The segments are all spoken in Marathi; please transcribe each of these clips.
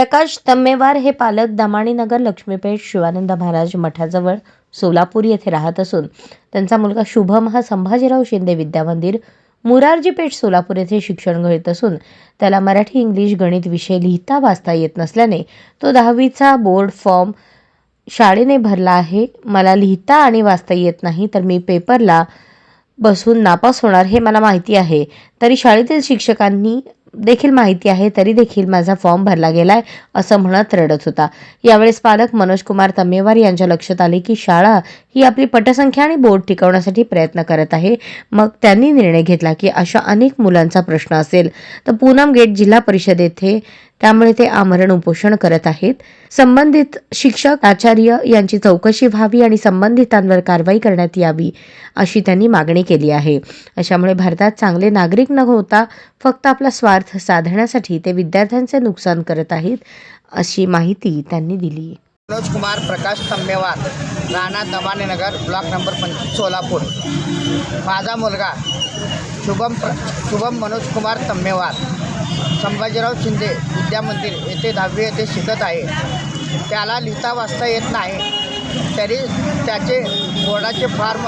प्रकाश तम्मेवार हे पालक दमाणीनगर लक्ष्मीपेठ शिवानंद महाराज मठाजवळ सोलापूर येथे राहत असून त्यांचा मुलगा शुभम हा संभाजीराव शिंदे विद्यामंदिर मुरारजी पेठ सोलापूर येथे शिक्षण घेत असून त्याला मराठी इंग्लिश गणित विषय लिहिता वाचता येत नसल्याने तो दहावीचा बोर्ड फॉर्म शाळेने भरला आहे. मला लिहिता आणि वाचता येत नाही तर मी पेपरला बसून नापास होणार हे मला माहिती आहे. तरी शाळेतील शिक्षकांनी देखील माहिती आहे तरी देखील माझा फॉर्म भरला गेलाय असं म्हणत रडत होता. यावेळेस पालक मनोज कुमार तम्मेवार यांच्या लक्षात आले की शाळा ही आपली पटसंख्या आणि बोर्ड टिकवण्यासाठी प्रयत्न करत आहे. मग त्यांनी निर्णय घेतला की अशा अनेक मुलांचा प्रश्न असेल तर पूनम गेट जिल्हा परिषद येथे त्यामुळे ते आमरण उपोषण करत आहेत. संबंधित शिक्षक आचार्य यांची चौकशी व्हावी आणि संबंधितांवर कारवाई करण्यात यावी अशी त्यांनी मागणी केली आहे. अशामुळे भारतात चांगले नागरिक न होता फक्त आपला स्वार्थ साधण्यासाठी ते विद्यार्थ्यांचे नुकसान करत आहेत अशी माहिती त्यांनी दिली. मनोज कुमार प्रकाश तंबेवार राणा दमानेनगर ब्लॉक नंबर पंचवीस सोलापूर. माझा मुलगा शुभम प्र शुभम मनोज कुमार तंबेवार संभाजीराव शिंदे विद्यामंदिर येथे दहावी येथे शिकत आहे. त्याला लिहिता वाचता येत नाही. तरी त्याचे बोर्डाचे फॉर्म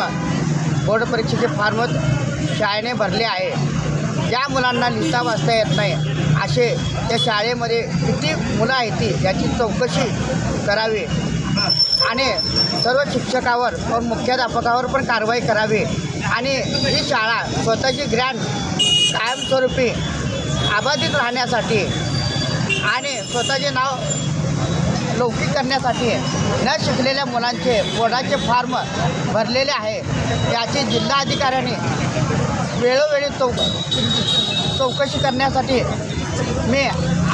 बोर्ड परीक्षेचे फॉर्म शाळेने भरले आहे. ज्या मुलांना लिहिता वाचता येत नाही असे त्या शाळेमध्ये किती मुलं आहेत ती याची चौकशी करावी. आणि सर्व शिक्षकावर व मुख्याध्यापकावर पण कारवाई करावी. आणि ही शाळा स्वतःची ग्रँड कायमस्वरूपी अबाधित राहण्यासाठी आणि स्वतःचे नाव लौकिक करण्यासाठी न शिकलेल्या मुलांचे बोर्डाचे फॉर्म भरलेले आहे. याची जिल्हाधिकाऱ्यांनी वेळोवेळी चौक चौकशी करण्यासाठी मी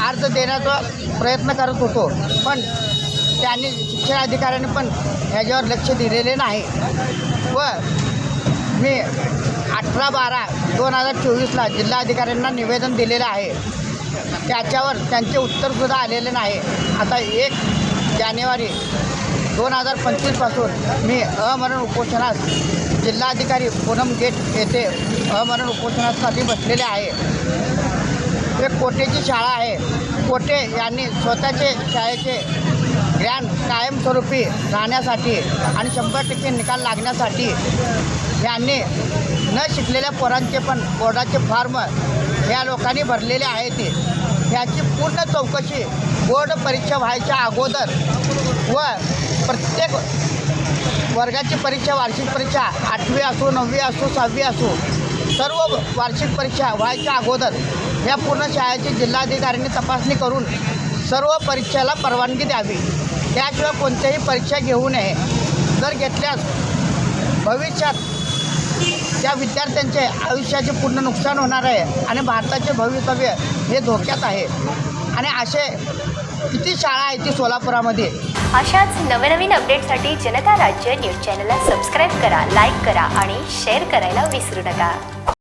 अर्ज देण्याचा प्रयत्न करत होतो. पण त्यांनी शिक्षण अधिकाऱ्यांनी पण ह्याच्यावर लक्ष दिलेले नाही. व मी अठरा बारा दोन हजार चोवीसला जिल्हाधिकाऱ्यांना निवेदन दिलेलं आहे. त्याच्यावर त्यांचे उत्तरसुद्धा आलेले नाही. आता एक जानेवारी दोन हजार पंचवीसपासून मी अमरण उपोषणास जिल्हाधिकारी पूनम गेट येथे अमरण उपोषणासाठी बसलेले आहे. एक कोटेची शाळा आहे? कोटे यांनी स्वतःचे शाळेचे ज्ञान कायमस्वरूपी राहण्यासाठी आणि शंभर टक्के निकाल लागण्यासाठी यांनी न शिकलेल्या पोरांचे पण बोर्डाचे फॉर्म या लोकांनी भरलेले आहेत ह्याची पूर्ण चौकशी बोर्ड परीक्षा व्हायच्या अगोदर व प्रत्येक वर्गाची परीक्षा वार्षिक परीक्षा आठवी असो नववी असो सहावी असो सर्व वार्षिक परीक्षा व्हायच्या अगोदर या पूर्ण शाळेची जिल्हाधिकाऱ्यांनी तपासणी करून सर्व परीक्षेला परवानगी द्यावी. त्याशिवाय कोणत्याही परीक्षा घेऊ नये. जर घेतल्यास भविष्यात त्या विद्यार्थ्यांचे आयुष्याचे पूर्ण नुकसान होणार आहे आणि भारताचे भवितव्य हे धोक्यात आहे. आणि असे किती शाळा आहेत ती सोलापुरामध्ये? अशाच नवनवीन अपडेटसाठी जनता राज्य न्यूज चॅनलला सबस्क्राईब करा लाईक करा आणि शेअर करायला विसरू नका.